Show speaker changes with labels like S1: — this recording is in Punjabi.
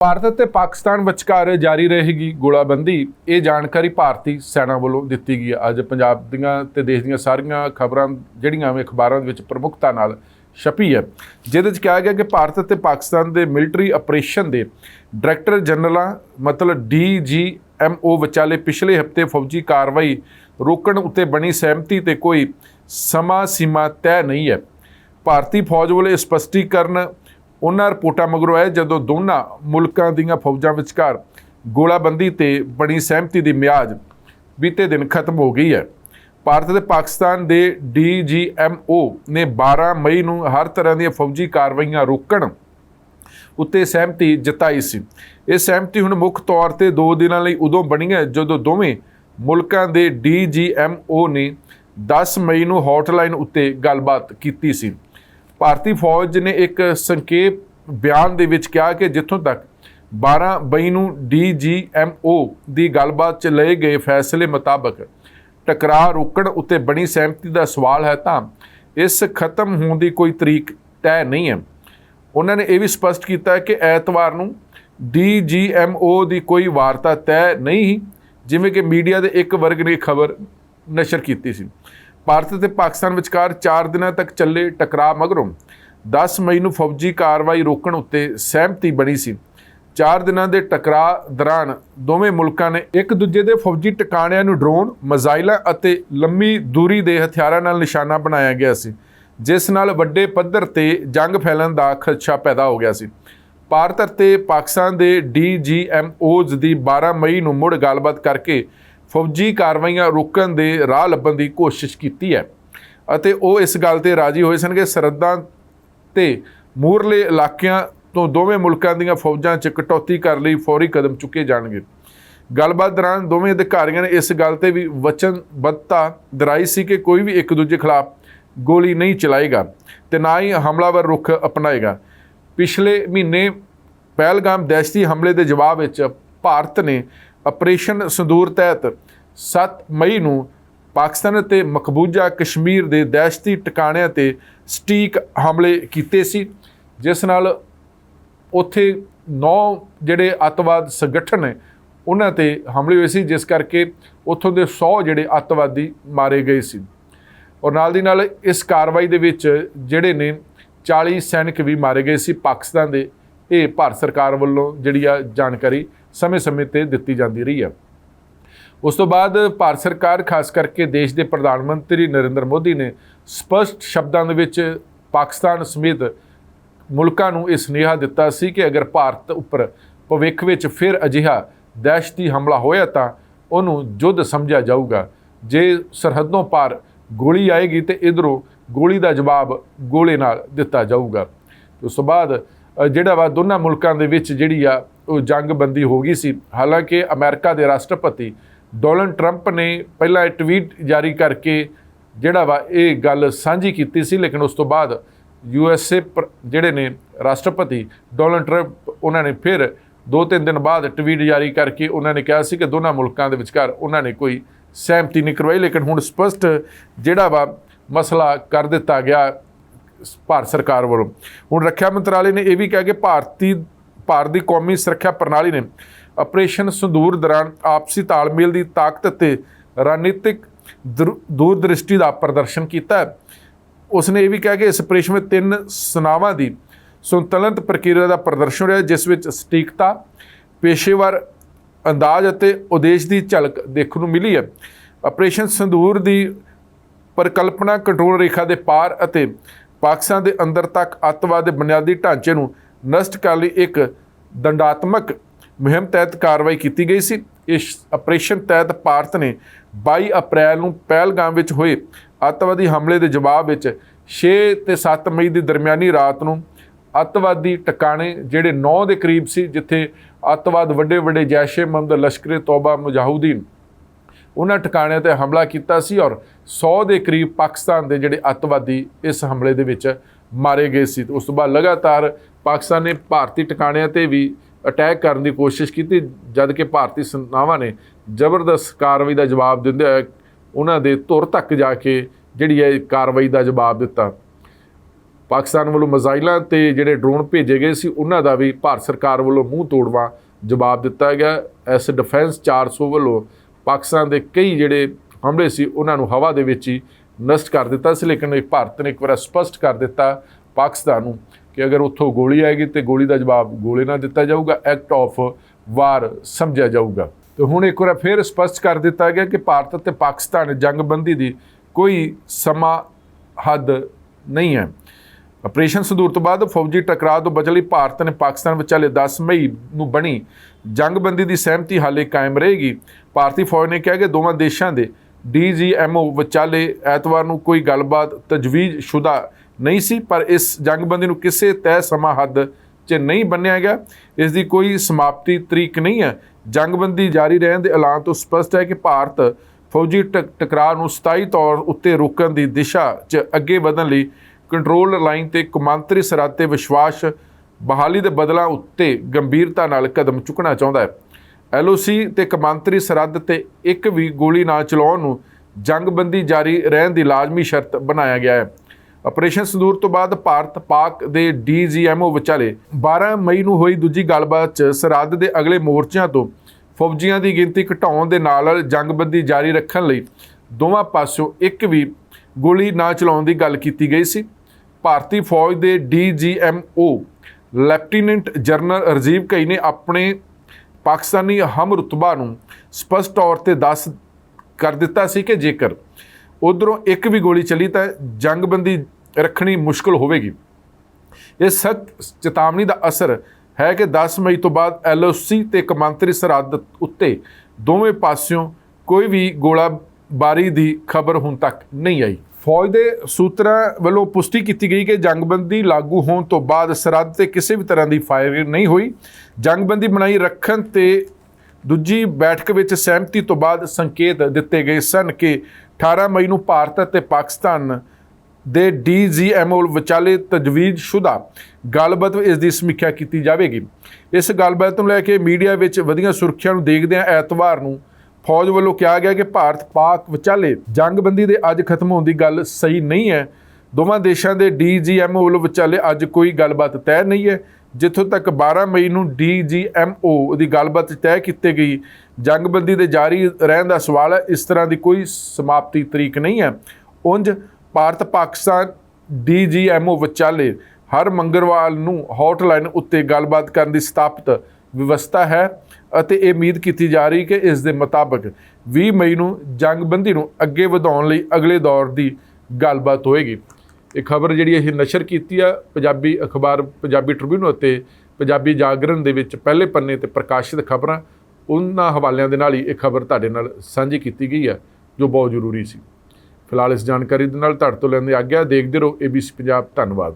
S1: ਭਾਰਤ ਅਤੇ ਪਾਕਿਸਤਾਨ ਵਿਚਕਾਰ ਜਾਰੀ ਰਹੇਗੀ ਗੋਲਾਬੰਦੀ। ਇਹ ਜਾਣਕਾਰੀ ਭਾਰਤੀ ਸੈਨਾ ਵੱਲੋਂ ਦਿੱਤੀ ਗਈ ਅੱਜ ਪੰਜਾਬ ਦੀਆਂ ਤੇ ਦੇਸ਼ ਦੀਆਂ ਸਾਰੀਆਂ ਖਬਰਾਂ ਜਿਹੜੀਆਂ ਵੀ ਅਖਬਾਰਾਂ ਦੇ ਵਿੱਚ ਪ੍ਰਮੁੱਖਤਾ ਨਾਲ ਛਪੀ ਹੈ। ਜਿਹਦੇ ਵਿੱਚ ਕਿਹਾ ਗਿਆ ਕਿ ਭਾਰਤ ਅਤੇ ਪਾਕਿਸਤਾਨ ਦੇ ਮਿਲਟਰੀ ਆਪਰੇਸ਼ਨ ਦੇ ਡਾਇਰੈਕਟਰ ਜਨਰਲਾਂ, ਮਤਲਬ ਡੀਜੀਐਮਓ ਵਿਚਾਲੇ ਪਿਛਲੇ ਹਫ਼ਤੇ ਫੌਜੀ ਕਾਰਵਾਈ ਰੋਕਣ ਉੱਤੇ ਬਣੀ ਸਹਿਮਤੀ ਤੇ ਕੋਈ ਸਮਾਂ ਸੀਮਾ ਤੈਅ ਨਹੀਂ ਹੈ। ਭਾਰਤੀ ਫੌਜ ਵੱਲੋਂ ਇਹ ਸਪਸ਼ਟੀਕਰਨ ਉਹਨਾਂ ਰਿਪੋਰਟਾਂ ਮਗਰੋਂ ਆਇਆ ਜਦੋਂ ਦੋਨਾਂ ਮੁਲਕਾਂ ਦੀਆਂ ਫੌਜਾਂ ਵਿਚਕਾਰ ਗੋਲਾਬੰਦੀ ਤੇ ਬਣੀ ਸਹਿਮਤੀ ਦੀ ਮਿਆਦ ਬੀਤੇ ਦਿਨ ਖਤਮ ਹੋ ਗਈ ਹੈ। ਭਾਰਤ ਤੇ ਪਾਕਿਸਤਾਨ ਦੇ ਡੀਜੀਐਮਓ ਨੇ 12 ਮਈ ਨੂੰ ਹਰ ਤਰ੍ਹਾਂ ਦੀਆਂ ਫੌਜੀ ਕਾਰਵਾਈਆਂ ਰੋਕਣ ਉੱਤੇ ਸਹਿਮਤੀ ਜਤਾਈ ਸੀ। ਇਹ ਸਹਿਮਤੀ ਹੁਣ ਮੁੱਖ ਤੌਰ ਤੇ 2 ਦਿਨਾਂ ਲਈ ਉਦੋਂ ਬਣੀ ਹੈ ਜਦੋਂ ਦੋਵੇਂ ਮੁਲਕਾਂ ਦੇ ਡੀਜੀਐਮਓ ਨੇ 10 ਮਈ ਨੂੰ ਹੌਟਲਾਈਨ ਉੱਤੇ ਗੱਲਬਾਤ ਕੀਤੀ ਸੀ। ਭਾਰਤੀ ਫੌਜ ਨੇ ਇੱਕ ਸੰਖੇਪ ਬਿਆਨ ਦੇ ਵਿੱਚ ਕਿਹਾ ਕਿ ਜਿੱਥੋਂ ਤੱਕ 12 ਮਈ ਨੂੰ ਡੀਜੀਐਮਓ ਦੀ ਗੱਲਬਾਤ 'ਚ ਲਏ ਗਏ ਫੈਸਲੇ ਮੁਤਾਬਕ ਟਕਰਾਅ ਰੋਕਣ ਉੱਤੇ ਬਣੀ ਸਹਿਮਤੀ ਦਾ ਸਵਾਲ ਹੈ ਤਾਂ ਇਸ ਖਤਮ ਹੋਣ ਦੀ ਕੋਈ ਤਰੀਕ ਤੈਅ ਨਹੀਂ ਹੈ। ਉਹਨਾਂ ਨੇ ਇਹ ਵੀ ਸਪਸ਼ਟ ਕੀਤਾ ਕਿ ਐਤਵਾਰ ਨੂੰ ਡੀਜੀਐਮਓ ਦੀ ਕੋਈ ਵਾਰਤਾ ਤੈਅ ਨਹੀਂ ਜਿਵੇਂ ਕਿ ਮੀਡੀਆ ਦੇ ਇੱਕ ਵਰਗ ਨੇ ਖਬਰ ਨਸ਼ਰ ਕੀਤੀ ਸੀ। ਭਾਰਤ ਤੇ ਪਾਕਿਸਤਾਨ ਵਿਚਕਾਰ 4 ਦਿਨਾਂ ਤੱਕ ਚੱਲੇ ਟਕਰਾਅ ਮਗਰੋਂ 10 ਮਈ ਨੂੰ ਫੌਜੀ ਕਾਰਵਾਈ ਰੋਕਣ ਉੱਤੇ ਸਹਿਮਤੀ ਬਣੀ ਸੀ। 4 ਦਿਨਾਂ ਦੇ ਟਕਰਾਅ ਦੌਰਾਨ ਦੋਵੇਂ ਮੁਲਕਾਂ ਨੇ ਇੱਕ ਦੂਜੇ ਦੇ ਫੌਜੀ ਟਿਕਾਣਿਆਂ ਨੂੰ ਡਰੋਨ, ਮਜ਼ਾਈਲਾਂ ਅਤੇ ਲੰਮੀ ਦੂਰੀ ਦੇ ਹਥਿਆਰਾਂ ਨਾਲ ਨਿਸ਼ਾਨਾ ਬਣਾਇਆ ਗਿਆ ਸੀ, ਜਿਸ ਨਾਲ ਵੱਡੇ ਪੱਧਰ ਤੇ ਜੰਗ ਫੈਲਣ ਦਾ ਖਦਸ਼ਾ ਪੈਦਾ ਹੋ ਗਿਆ ਸੀ। ਭਾਰਤ ਅਤੇ ਪਾਕਿਸਤਾਨ ਦੇ ਡੀਜੀਐਮਓਜ਼ ਦੀ 12 ਮਈ ਨੂੰ ਮੁੜ ਗੱਲਬਾਤ ਕਰਕੇ ਫੌਜੀ ਕਾਰਵਾਈਆਂ ਰੋਕਣ ਦੇ ਰਾਹ ਲੱਭਣ ਦੀ ਕੋਸ਼ਿਸ਼ ਕੀਤੀ ਹੈ। ਅਤੇ ਉਹ ਇਸ ਗੱਲ ਤੇ ਰਾਜੀ ਹੋਏ ਸਨ ਕਿ ਸਰਹੱਦਾਂ ਤੇ ਮੂਰਲੇ ਇਲਾਕਿਆਂ ਤੋਂ ਦੋਵੇਂ ਮੁਲਕਾਂ ਦੀਆਂ ਫੌਜਾਂ 'ਚ ਕਟੌਤੀ ਕਰਨ ਲਈ ਫੌਰੀ ਕਦਮ ਚੁੱਕੇ ਜਾਣਗੇ। ਗੱਲਬਾਤ ਦੌਰਾਨ ਦੋਵੇਂ ਅਧਿਕਾਰੀਆਂ ਨੇ ਇਸ ਗੱਲ ਤੇ ਵੀ ਵਚਨਬੱਧਤਾ ਦਰਾਈ ਸੀ ਕਿ ਕੋਈ ਵੀ ਇੱਕ ਦੂਜੇ ਖਿਲਾਫ ਗੋਲੀ ਨਹੀਂ ਚਲਾਏਗਾ ਤੇ ਨਾ ਹੀ ਹਮਲਾਵਰ ਰੁਖ ਅਪਣਾਏਗਾ। ਪਿਛਲੇ ਮਹੀਨੇ ਪਹਿਲਗਾਮ ਦਹਿਸ਼ਤੀ ਹਮਲੇ ਦੇ ਜਵਾਬ ਵਿੱਚ ਭਾਰਤ ਨੇ ਆਪਰੇਸ਼ਨ ਸੰਦੂਰ ਤਹਿਤ 7 ਮਈ ਨੂੰ ਪਾਕਿਸਤਾਨ ਅਤੇ ਮਕਬੂਜ਼ਾ ਕਸ਼ਮੀਰ ਦੇ ਦਹਿਸ਼ਤੀ ਟਿਕਾਣਿਆਂ ਤੇ ਸਟੀਕ ਹਮਲੇ ਕੀਤੇ ਸੀ, ਜਿਸ ਨਾਲ ਉੱਥੇ 9 ਜਿਹੜੇ ਅੱਤਵਾਦ ਸੰਗਠਨ ਨੇ, ਉਹਨਾਂ ਤੇ ਹਮਲੇ ਹੋਏ ਸੀ, ਜਿਸ ਕਰਕੇ ਉੱਥੋਂ ਦੇ 100 ਜਿਹੜੇ ਅੱਤਵਾਦੀ ਮਾਰੇ ਗਏ ਸੀ। ਔਰ ਨਾਲ ਦੀ ਨਾਲ ਇਸ ਕਾਰਵਾਈ ਦੇ ਵਿੱਚ ਜਿਹੜੇ ਨੇ 40 ਸੈਨਿਕ ਵੀ ਮਾਰੇ ਗਏ ਸੀ ਪਾਕਿਸਤਾਨ ਦੇ। ਇਹ ਭਾਰਤ ਸਰਕਾਰ ਵੱਲੋਂ ਜਿਹੜੀ ਆ ਜਾਣਕਾਰੀ ਸਮੇਂ-ਸਮੇਂ ਤੇ ਦਿੱਤੀ ਜਾਂਦੀ ਰਹੀ ਹੈ ਉਸ ਤੋਂ ਬਾਅਦ ਭਾਰਤ ਸਰਕਾਰ, ਖਾਸ ਕਰਕੇ ਦੇਸ਼ ਦੇ ਪ੍ਰਧਾਨ ਮੰਤਰੀ ਨਰਿੰਦਰ ਮੋਦੀ ਨੇ ਸਪਸ਼ਟ ਸ਼ਬਦਾਂ ਦੇ ਵਿੱਚ ਪਾਕਿਸਤਾਨ ਸਮੇਤ ਮੁਲਕਾਂ ਨੂੰ ਇਹ ਸੁਨੇਹਾ ਦਿੱਤਾ ਸੀ ਕਿ ਅਗਰ ਭਾਰਤ ਉੱਪਰ ਭਵਿੱਖ ਵਿੱਚ ਫਿਰ ਅਜਿਹਾ ਦਹਿਸ਼ਤੀ ਹਮਲਾ ਹੋਇਆ ਤਾਂ ਉਹਨੂੰ ਜੁੱਧ ਸਮਝਿਆ ਜਾਊਗਾ। ਜੇ ਸਰਹੱਦੋਂ ਪਾਰ ਗੋਲੀ ਆਏਗੀ ਤੇ ਇਧਰੋਂ ਗੋਲੀ ਦਾ ਜਵਾਬ ਗੋਲੇ ਨਾਲ ਦਿੱਤਾ ਜਾਊਗਾ। ਉਸ ਤੋਂ ਬਾਅਦ ਜਿਹੜਾ ਵਾ ਦੋਨਾਂ ਮੁਲਕਾਂ ਦੇ ਵਿੱਚ ਜਿਹੜੀ ਆ, ਉਹ ਜੰਗਬੰਦੀ ਹੋ ਗਈ ਸੀ। ਹਾਲਾਂਕਿ ਅਮਰੀਕਾ ਦੇ ਰਾਸ਼ਟਰਪਤੀ ਡੋਨਲਡ ਟਰੰਪ ਨੇ ਪਹਿਲਾਂ ਇਹ ਟਵੀਟ ਜਾਰੀ ਕਰਕੇ ਜਿਹੜਾ ਵਾ ਇਹ ਗੱਲ ਸਾਂਝੀ ਕੀਤੀ ਸੀ, ਲੇਕਿਨ ਉਸ ਤੋਂ ਬਾਅਦ ਯੂ ਐਸ ਏ ਜਿਹੜੇ ਨੇ ਰਾਸ਼ਟਰਪਤੀ ਡੋਨਲਡ ਟਰੰਪ, ਉਹਨਾਂ ਨੇ ਫਿਰ ਦੋ ਤਿੰਨ ਦਿਨ ਬਾਅਦ ਟਵੀਟ ਜਾਰੀ ਕਰਕੇ ਉਹਨਾਂ ਨੇ ਕਿਹਾ ਸੀ ਕਿ ਦੋਨਾਂ ਮੁਲਕਾਂ ਦੇ ਵਿਚਕਾਰ ਉਹਨਾਂ ਨੇ ਕੋਈ ਸਹਿਮਤੀ ਨਹੀਂ ਕਰਵਾਈ, ਲੇਕਿਨ ਹੁਣ ਸਪਸ਼ਟ ਜਿਹੜਾ ਵਾ ਮਸਲਾ ਕਰ ਦਿੱਤਾ ਗਿਆ। ਭਾਰਤ ਸਰਕਾਰ ਵੱਲੋਂ। ਹੁਣ ਰੱਖਿਆ ਮੰਤਰਾਲੇ ਨੇ ਇਹ ਵੀ ਕਿਹਾ ਕਿ ਭਾਰਤੀ, ਭਾਰਤ ਦੀ ਕੌਮੀ ਸੁਰੱਖਿਆ ਪ੍ਰਣਾਲੀ ਨੇ ਆਪਰੇਸ਼ਨ ਸੰਦੂਰ ਦੌਰਾਨ ਆਪਸੀ ਤਾਲਮੇਲ ਦੀ ਤਾਕਤ ਅਤੇ ਰਣਨੀਤਿਕ ਦਰ- ਦੂਰਦ੍ਰਿਸ਼ਟੀ ਦਾ ਪ੍ਰਦਰਸ਼ਨ ਕੀਤਾ ਹੈ। ਉਸਨੇ ਇਹ ਵੀ ਕਿਹਾ ਕਿ ਇਸ ਆਪਰੇਸ਼ਨ ਵਿੱਚ ਤਿੰਨ ਸਨਾਵਾਂ ਦੀ ਸੰਤੁਲਨਤ ਪ੍ਰਕਿਰਿਆ ਦਾ ਪ੍ਰਦਰਸ਼ਨ ਰਿਹਾ ਜਿਸ ਵਿੱਚ ਸਟੀਕਤਾ, ਪੇਸ਼ੇਵਰ ਅੰਦਾਜ਼ ਅਤੇ ਉਦੇਸ਼ ਦੀ ਝਲਕ ਦੇਖਣ ਨੂੰ ਮਿਲੀ ਹੈ। ਆਪਰੇਸ਼ਨ ਸੰਦੂਰ ਦੀ ਪਰਿਕਲਪਨਾ ਕੰਟਰੋਲ ਰੇਖਾ ਦੇ ਪਾਰ ਅਤੇ ਪਾਕਿਸਤਾਨ ਦੇ ਅੰਦਰ ਤੱਕ ਅੱਤਵਾਦ ਦੇ ਬੁਨਿਆਦੀ ਢਾਂਚੇ ਨੂੰ ਨਸ਼ਟ ਕਰਨ ਲਈ ਇੱਕ ਦੰਡਾਤਮਕ ਮੁਹਿੰਮ ਤਹਿਤ ਕਾਰਵਾਈ ਕੀਤੀ ਗਈ ਸੀ। ਇਸ ਆਪਰੇਸ਼ਨ ਤਹਿਤ ਭਾਰਤ ਨੇ 22 ਅਪ੍ਰੈਲ ਨੂੰ ਪਹਿਲਗਾਮ ਵਿੱਚ ਹੋਏ ਅੱਤਵਾਦੀ ਹਮਲੇ ਦੇ ਜਵਾਬ ਵਿੱਚ 6 ਤੇ 7 ਮਈ ਦੀ ਦਰਮਿਆਨੀ ਰਾਤ ਨੂੰ ਅੱਤਵਾਦੀ ਟਿਕਾਣੇ ਜਿਹੜੇ 9 ਦੇ ਕਰੀਬ ਸੀ, ਜਿੱਥੇ ਅੱਤਵਾਦ ਵੱਡੇ ਵੱਡੇ ਜੈਸ਼ੇ ਮੁਹੰਮਦ ਲਸ਼ਕਰੇ ਤੋਬਾ ਮੁਜਾਹਿਦੀਨ ਉਹਨਾਂ ਟਿਕਾਣਿਆਂ ਤੇ ਹਮਲਾ ਕੀਤਾ ਸੀ ਔਰ 100 ਦੇ ਕਰੀਬ ਪਾਕਿਸਤਾਨ ਦੇ ਜਿਹੜੇ ਅੱਤਵਾਦੀ ਇਸ ਹਮਲੇ ਦੇ ਵਿੱਚ ਮਾਰੇ ਗਏ ਸੀ। ਉਸ ਤੋਂ ਬਾਅਦ ਲਗਾਤਾਰ ਪਾਕਿਸਤਾਨ ਨੇ ਭਾਰਤੀ ਟਿਕਾਣਿਆਂ ਤੇ ਵੀ ਅਟੈਕ ਕਰਨ ਦੀ ਕੋਸ਼ਿਸ਼ ਕੀਤੀ, ਜਦ ਕਿ ਭਾਰਤੀ ਸੈਨਾਵਾਂ ਨੇ ਜ਼ਬਰਦਸਤ ਕਾਰਵਾਈ ਦਾ ਜਵਾਬ ਦਿੰਦੇ ਹੋਏ ਉਹਨਾਂ ਦੇ ਧੁਰ ਤੱਕ ਜਾ ਕੇ ਜਿਹੜੀ ਹੈ ਕਾਰਵਾਈ ਦਾ ਜਵਾਬ ਦਿੱਤਾ। ਪਾਕਿਸਤਾਨ ਵੱਲੋਂ ਮਿਜ਼ਾਈਲਾਂ ਤੇ ਜਿਹੜੇ ਡਰੋਨ ਭੇਜੇ ਗਏ ਸੀ, ਉਹਨਾਂ ਦਾ ਵੀ ਭਾਰਤ ਸਰਕਾਰ ਵੱਲੋਂ ਮੂੰਹ ਤੋੜਵਾ ਜਵਾਬ ਦਿੱਤਾ ਗਿਆ। ਐਸ ਡਿਫੈਂਸ 400 ਵੱਲੋਂ ਪਾਕਿਸਤਾਨ ਦੇ ਕਈ ਜਿਹੜੇ ਹਮਲੇ ਸੀ, ਉਹਨਾਂ ਨੂੰ ਹਵਾ ਦੇ ਵਿੱਚ ਹੀ ਨਸ਼ਟ ਕਰ ਦਿੱਤਾ ਸੀ, ਲੇਕਿਨ ਇਹ ਭਾਰਤ ਨੇ ਇੱਕ ਵਾਰ ਸਪਸ਼ਟ ਕਰ ਦਿੱਤਾ ਪਾਕਿਸਤਾਨ ਨੂੰ ਕਿ ਅਗਰ ਉੱਥੋਂ ਗੋਲੀ ਆਏਗੀ ਤੇ ਗੋਲੀ ਦਾ ਜਵਾਬ ਗੋਲੇ ਨਾਲ ਦਿੱਤਾ ਜਾਊਗਾ ਐਕਟ ਆਫ ਵਾਰ ਸਮਝਿਆ ਜਾਊਗਾ। ਤੇ ਹੁਣ ਇੱਕ ਵਾਰ ਫਿਰ ਸਪਸ਼ਟ ਕਰ ਦਿੱਤਾ ਗਿਆ ਕਿ ਭਾਰਤ ਅਤੇ ਪਾਕਿਸਤਾਨ ਜੰਗਬੰਦੀ ਦੀ ਕੋਈ ਸਮਾਂ ਹੱਦ ਨਹੀਂ ਹੈ। ਆਪਰੇਸ਼ਨ ਸੰਦੂਰ ਤੋਂ ਬਾਅਦ ਫੌਜੀ ਟਕਰਾਅ ਤੋਂ ਬਚਣ ਲਈ ਭਾਰਤ ਨੇ ਪਾਕਿਸਤਾਨ ਵਿਚਾਲੇ 10 ਮਈ ਨੂੰ ਬਣੀ ਜੰਗਬੰਦੀ ਦੀ ਸਹਿਮਤੀ ਹਾਲੇ ਕਾਇਮ ਰਹੇਗੀ। ਭਾਰਤੀ ਫੌਜ ਨੇ ਕਿਹਾ ਕਿ ਦੋਵਾਂ ਦੇਸ਼ਾਂ ਦੇ ਡੀਜੀਐਮਓ ਵਿਚਾਲੇ ਐਤਵਾਰ ਨੂੰ ਕੋਈ ਗੱਲਬਾਤ ਤਜਵੀਜ਼ ਸ਼ੁਦਾ ਨਹੀਂ ਸੀ, ਪਰ ਇਸ ਜੰਗਬੰਦੀ ਨੂੰ ਕਿਸੇ ਤੈਅ ਸਮਾਂ ਹੱਦ 'ਚ ਨਹੀਂ ਬੰਨਿਆ ਗਿਆ। ਇਸ ਦੀ ਕੋਈ ਸਮਾਪਤੀ ਤਰੀਕ ਨਹੀਂ ਹੈ। ਜੰਗਬੰਦੀ ਜਾਰੀ ਰਹਿਣ ਦੇ ਐਲਾਨ ਤੋਂ ਸਪਸ਼ਟ ਹੈ ਕਿ ਭਾਰਤ ਫੌਜੀ ਟਕ- ਟਕਰਾਅ ਨੂੰ ਸਥਾਈ ਤੌਰ ਉੱਤੇ ਰੋਕਣ ਦੀ ਦਿਸ਼ਾ 'ਚ ਅੱਗੇ ਵਧਣ ਲਈ ਕੰਟਰੋਲ ਲਾਈਨ ਤੇ ਕੌਮਾਂਤਰੀ ਸਰਹੱਦ ਤੇ ਵਿਸ਼ਵਾਸ ਬਹਾਲੀ ਦੇ ਬਦਲਾਂ ਉੱਤੇ ਗੰਭੀਰਤਾ ਨਾਲ ਕਦਮ ਚੁੱਕਣਾ ਚਾਹੁੰਦਾ ਹੈ। ਐਲਓਸੀ ਤੇ ਕਮਾਂਤਰੀ ਸਰਹੱਦ ਤੇ ਇੱਕ ਵੀ ਗੋਲੀ ਨਾ ਚਲਾਉਣ ਨੂੰ ਜੰਗਬੰਦੀ ਜਾਰੀ ਰਹਿਣ ਦੀ ਲਾਜ਼ਮੀ ਸ਼ਰਤ ਬਣਾਇਆ ਗਿਆ ਹੈ। ਆਪਰੇਸ਼ਨ ਸੰਦੂਰ ਤੋਂ ਬਾਅਦ ਭਾਰਤ ਪਾਕ ਦੇ ਡੀਜੀਐਮਓ ਵਿਚਾਲੇ 12 ਮਈ ਨੂੰ ਹੋਈ ਦੂਜੀ ਗੱਲਬਾਤ 'ਚ ਸਰਹੱਦ ਦੇ ਅਗਲੇ ਮੋਰਚਿਆਂ ਤੋਂ ਫੌਜੀਆਂ ਦੀ ਗਿਣਤੀ ਘਟਾਉਣ ਦੇ ਨਾਲ ਜੰਗਬੰਦੀ ਜਾਰੀ ਰੱਖਣ ਲਈ ਦੋਵਾਂ ਪਾਸਿਓਂ ਇੱਕ ਵੀ ਗੋਲੀ ਨਾ ਚਲਾਉਣ ਦੀ ਗੱਲ ਕੀਤੀ ਗਈ ਸੀ। ਭਾਰਤੀ ਫੌਜ ਦੇ ਡੀਜੀਐਮਓ ਲੈਫਟੀਨੈਂਟ ਜਨਰਲ ਰਜੀਵ ਕਈ ਨੇ ਆਪਣੇ ਪਾਕਿਸਤਾਨੀ ਹਮ ਰੁਤਬਾ ਨੂੰ ਸਪਸ਼ਟ ਤੌਰ ਤੇ ਦੱਸ ਕਰ ਦਿੱਤਾ ਸੀ ਕਿ ਜੇਕਰ ਉਧਰੋਂ ਇੱਕ ਵੀ ਗੋਲੀ ਚੱਲੀ ਤਾਂ ਜੰਗਬੰਦੀ ਰੱਖਣੀ ਮੁਸ਼ਕਲ ਹੋਵੇਗੀ। ਇਹ ਸਖਤ ਚੇਤਾਵਨੀ ਦਾ ਅਸਰ ਹੈ ਕਿ 10 ਮਈ ਤੋਂ ਬਾਅਦ ਐਲਓਸੀ ਤੇ ਕਮਾਂਤਰੀ ਸਰਹੱਦ ਉੱਤੇ ਦੋਵੇਂ ਪਾਸਿਓਂ ਕੋਈ ਵੀ ਗੋਲਾਬਾਰੀ ਦੀ ਖਬਰ ਹੁਣ ਤੱਕ ਨਹੀਂ ਆਈ। ਫੌਜ ਦੇ ਸੂਤਰਾਂ ਵੱਲੋਂ ਪੁਸ਼ਟੀ ਕੀਤੀ ਗਈ ਕਿ ਜੰਗਬੰਦੀ ਲਾਗੂ ਹੋਣ ਤੋਂ ਬਾਅਦ ਸਰਹੱਦ ਤੇ ਕਿਸੇ ਵੀ ਤਰ੍ਹਾਂ ਦੀ ਫਾਇਰਿੰਗ ਨਹੀਂ ਹੋਈ। ਜੰਗਬੰਦੀ ਬਣਾਈ ਰੱਖਣ ਤੇ ਦੂਜੀ ਬੈਠਕ ਵਿੱਚ ਸਹਿਮਤੀ ਤੋਂ ਬਾਅਦ ਸੰਕੇਤ ਦਿੱਤੇ ਗਏ ਸਨ ਕਿ 18 ਮਈ ਨੂੰ ਭਾਰਤ ਅਤੇ ਪਾਕਿਸਤਾਨ ਦੇ ਡੀਜੀਐਮਓ ਵਿਚਾਲੇ ਤਜਵੀਜ਼ ਗੱਲਬਾਤ ਇਸ ਦੀ ਸਮੀਖਿਆ ਕੀਤੀ ਜਾਵੇਗੀ। ਇਸ ਗੱਲਬਾਤ ਨੂੰ ਲੈ ਕੇ ਮੀਡੀਆ ਵਿੱਚ ਵਧੀਆਂ ਸੁਰੱਖਿਆ ਨੂੰ ਦੇਖਦਿਆਂ ਐਤਵਾਰ ਨੂੰ ਫੌਜ ਵੱਲੋਂ ਕਿਹਾ ਗਿਆ ਕਿ ਭਾਰਤ ਪਾਕ ਵਿਚਾਲੇ ਜੰਗਬੰਦੀ ਦੇ ਅੱਜ ਖਤਮ ਹੋਣ ਦੀ ਗੱਲ ਸਹੀ ਨਹੀਂ ਹੈ। ਦੋਵਾਂ ਦੇਸ਼ਾਂ ਦੇ ਡੀਜੀਐਮਓ ਵੱਲੋਂ ਵਿਚਾਲੇ ਅੱਜ ਕੋਈ ਗੱਲਬਾਤ ਤੈਅ ਨਹੀਂ ਹੈ, ਜਿੱਥੋਂ ਤੱਕ 12 ਮਈ ਨੂੰ ਡੀਜੀਐਮਓ ਦੀ ਗੱਲਬਾਤ ਤੈਅ ਕੀਤੀ ਗਈ। ਜੰਗਬੰਦੀ ਦੇ ਜਾਰੀ ਰਹਿਣ ਦਾ ਸਵਾਲ ਹੈ, ਇਸ ਤਰ੍ਹਾਂ ਦੀ ਕੋਈ ਸਮਾਪਤੀ ਤਰੀਕ ਨਹੀਂ ਹੈ। ਉਂਝ ਭਾਰਤ ਪਾਕਿਸਤਾਨ ਡੀਜੀਐਮਓ ਵਿਚਾਲੇ ਹਰ ਮੰਗਲਵਾਰ ਨੂੰ ਹੌਟਲਾਈਨ ਉੱਤੇ ਗੱਲਬਾਤ ਕਰਨ ਦੀ ਸਥਾਪਿਤ ਵਿਵਸਥਾ ਹੈ ਅਤੇ ਇਹ ਉਮੀਦ ਕੀਤੀ ਜਾ ਰਹੀ ਕਿ ਇਸ ਦੇ ਮੁਤਾਬਕ 20 ਮਈ ਨੂੰ ਜੰਗਬੰਦੀ ਨੂੰ ਅੱਗੇ ਵਧਾਉਣ ਲਈ ਅਗਲੇ ਦੌਰ ਦੀ ਗੱਲਬਾਤ ਹੋਏਗੀ। ਇਹ ਖਬਰ ਜਿਹੜੀ ਇਹ ਨਸ਼ਰ ਕੀਤੀ ਆ, ਪੰਜਾਬੀ ਅਖਬਾਰ, ਪੰਜਾਬੀ ਟ੍ਰਿਬਿਊਨ ਅਤੇ ਪੰਜਾਬੀ ਜਾਗਰਣ ਦੇ ਵਿੱਚ ਪਹਿਲੇ ਪੰਨੇ ਤੇ ਪ੍ਰਕਾਸ਼ਿਤ ਖਬਰਾਂ, ਉਹਨਾਂ ਹਵਾਲਿਆਂ ਦੇ ਨਾਲ ਹੀ ਇਹ ਖਬਰ ਤੁਹਾਡੇ ਨਾਲ ਸਾਂਝੀ ਕੀਤੀ ਗਈ ਆ, ਜੋ ਬਹੁਤ ਜ਼ਰੂਰੀ ਸੀ। ਫਿਲਹਾਲ ਇਸ ਜਾਣਕਾਰੀ ਦੇ ਨਾਲ ਤੁਹਾਡੇ ਤੋਂ ਲੈਂਦੇ ਆਗਿਆ, ਦੇਖਦੇ ਰਹੋ ABC ਪੰਜਾਬ, ਧੰਨਵਾਦ।